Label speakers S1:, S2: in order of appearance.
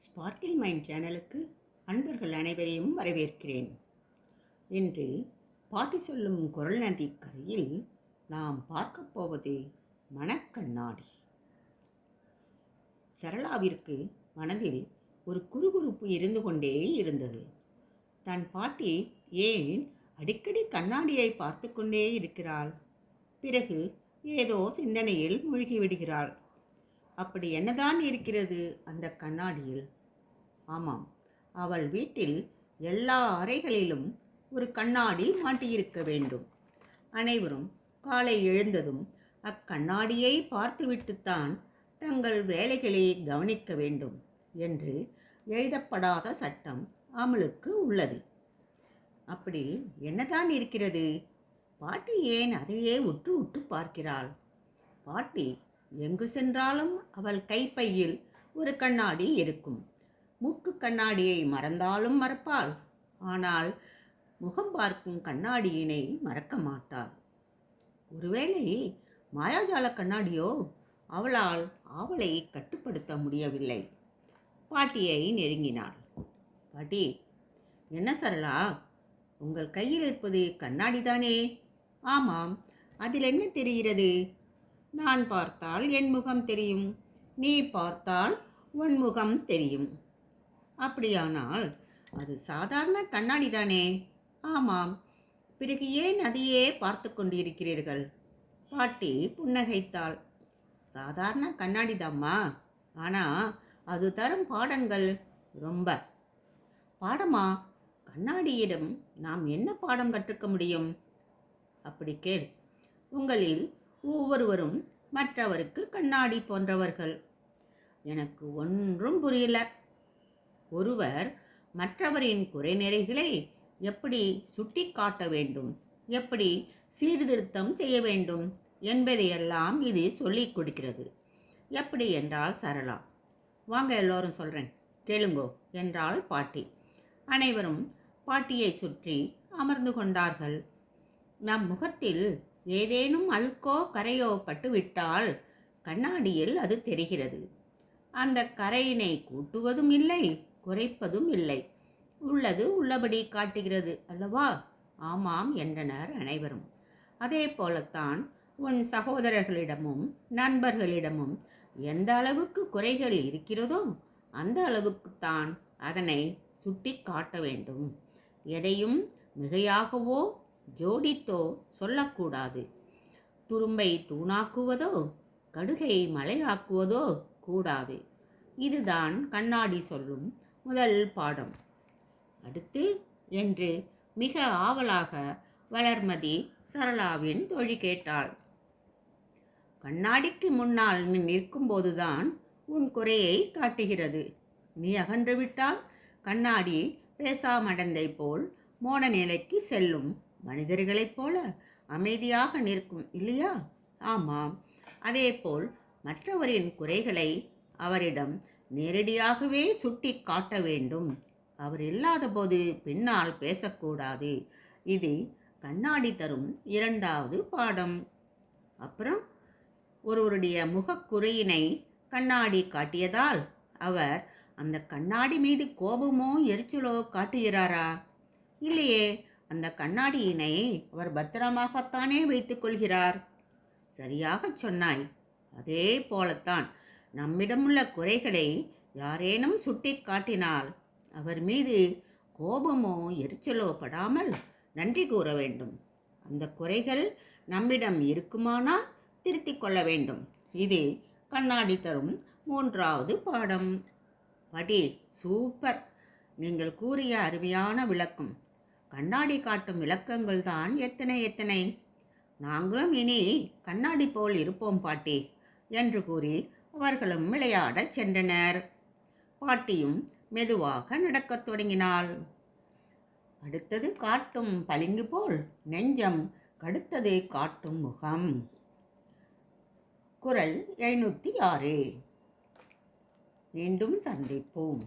S1: Sparkle mind சேனலுக்கு அன்பர்கள் அனைவரையும் வரவேற்கிறேன். இன்று பாட்டி சொல்லும் குரல் நதி கரையில் நாம் பார்க்கப் போவது மனக்கண்ணாடி சரளாவிற்கு மனதில் ஒரு குறுகுறுப்பு இருந்து கொண்டே இருந்தது. தன் பாட்டி ஏன் அடிக்கடி கண்ணாடியை பார்த்து கொண்டே இருக்கிறாள்? பிறகு ஏதோ சிந்தனையில் மூழ்கிவிடுகிறாள் அப்படி என்னதான் இருக்கிறது? அந்த கண்ணாடியில். ஆமாம் அவள் வீட்டில் எல்லா அறைகளிலும் ஒரு கண்ணாடி மாட்டியிருக்க வேண்டும். அனைவரும் காலை எழுந்ததும் அக்கண்ணாடியை பார்த்துவிட்டுத்தான் தங்கள் வேலைகளை கவனிக்க வேண்டும் என்று எழுதப்படாத சட்டம் அமலுக்கு உள்ளது. அப்படி என்னதான் இருக்கிறது? பாட்டி ஏன் அதையே உற்று உற்று பார்க்கிறாள்? பாட்டி எங்கு சென்றாலும் அவள் கைப்பையில் ஒரு கண்ணாடி இருக்கும். மூக்கு கண்ணாடியை மறந்தாலும் மறப்பாள். ஆனால் முகம் பார்க்கும் கண்ணாடியினை மறக்க மாட்டாள். ஒருவேளை மாயாஜால கண்ணாடியோ அவளால் ஆவலை கட்டுப்படுத்த முடியவில்லை. பாட்டியை நெருங்கினாள். பாட்டி என்ன சரளா? உங்கள் கையில் இருப்பது கண்ணாடி தானே ஆமாம். அதில் என்ன தெரிகிறது? நான் பார்த்தால் என் முகம் தெரியும். நீ பார்த்தால் உன் முகம் தெரியும். அப்படியானால் அது சாதாரண கண்ணாடி தானே? ஆமாம். பிறகு ஏன் அதையே பார்த்து கொண்டிருக்கிறீர்கள்? பாட்டி புன்னகைத்தாள். சாதாரண கண்ணாடி தாம்மா. ஆனால் அது தரும் பாடங்கள் ரொம்ப. பாடமா? கண்ணாடியிடம் நாம் என்ன பாடம் கற்றுக்க முடியும்? அப்படி கேள். உங்களில் ஒவ்வொருவரும் மற்றவருக்கு கண்ணாடி போன்றவர்கள். எனக்கு ஒன்றும் புரியல. ஒருவர் மற்றவரின் குறைநிறைகளை எப்படி சுட்டி காட்ட வேண்டும்? எப்படி சீர்திருத்தம் செய்ய வேண்டும்? என்பதையெல்லாம் இது சொல்லிக் கொடுக்கிறது. எப்படி என்றால் சரளா. வாங்க எல்லோரும் சொல்கிறேன் கேளுங்கோ என்றாள் பாட்டி. அனைவரும் பாட்டியை சுற்றி அமர்ந்து கொண்டார்கள். நம் முகத்தில் ஏதேனும் அழுக்கோ கரையோ பட்டுவிட்டால் கண்ணாடியில் அது தெரிகிறது. அந்த கரையினை கூட்டுவதும் இல்லை குறைப்பதும் இல்லை. உள்ளது உள்ளபடி காட்டுகிறது அல்லவா? ஆமாம் என்றனர் அனைவரும். அதே போலத்தான் உன் சகோதரர்களிடமும் நண்பர்களிடமும் எந்த அளவுக்கு குறைகள் இருக்கிறதோ அந்த அளவுக்குத்தான் அதனை சுட்டி காட்ட வேண்டும். எதையும் மிகையாகவோ ஜோடித்தோ சொல்லக்கூடாது. துரும்பை தூணாக்குவதோ கடுகை மலையாக்குவதோ கூடாது. இதுதான் கண்ணாடி சொல்லும் முதல் பாடம். அடுத்து என்று மிக ஆவலாக வளர்மதி சரளாவின் தோழி கேட்டாள். கண்ணாடிக்கு முன்னால் நீ நிற்கும்போதுதான் உன் குறையை காட்டுகிறது. நீ அகன்று விட்டால் கண்ணாடி பேசாமடந்தை போல் மோன நிலைக்கு செல்லும். மனிதர்களைப் போல அமைதியாக நிற்கும் இல்லையா? ஆமாம். அதேபோல் மற்றவரின் குறைகளை அவரிடம் நேரடியாகவே சுட்டி காட்ட வேண்டும். அவர் இல்லாதபோது பின்னால் பேசக்கூடாது. இது கண்ணாடி தரும் இரண்டாவது பாடம். அப்புறம் ஒருவருடைய முகக்குறையினை கண்ணாடி காட்டியதால் அவர் அந்த கண்ணாடி மீது கோபமோ எரிச்சலோ காட்டுகிறாரா? இல்லையே. அந்த கண்ணாடியினை அவர் பத்திரமாகத்தானே வைத்துக் கொள்கிறார்? சரியாகச் சொன்னாய். அதே போலத்தான் நம்மிடமுள்ள குறைகளை யாரேனும் சுட்டி காட்டினால் அவர் மீது கோபமோ எரிச்சலோ படாமல் நன்றி கூற வேண்டும். அந்த குறைகள் நம்மிடம் இருக்குமானால் திருத்திக் கொள்ள வேண்டும். இது கண்ணாடி தரும் மூன்றாவது பாடம். படி சூப்பர். நீங்கள் கூறிய அருமையான விளக்கம். கண்ணாடி காட்டும் விளக்கங்கள் தான் எத்தனை எத்தனை. நாங்களும் இனி கண்ணாடி போல் இருப்போம் பாட்டி என்று கூறி அவர்களும் விளையாடச் சென்றனர். பாட்டியும் மெதுவாக நடக்கத் தொடங்கினாள். அடுத்தது காட்டும் பளிங்கு போல் நெஞ்சம் கடுத்தது காட்டும் முகம். குரல் எழுநூற்றி ஆறு. மீண்டும் சந்திப்போம்.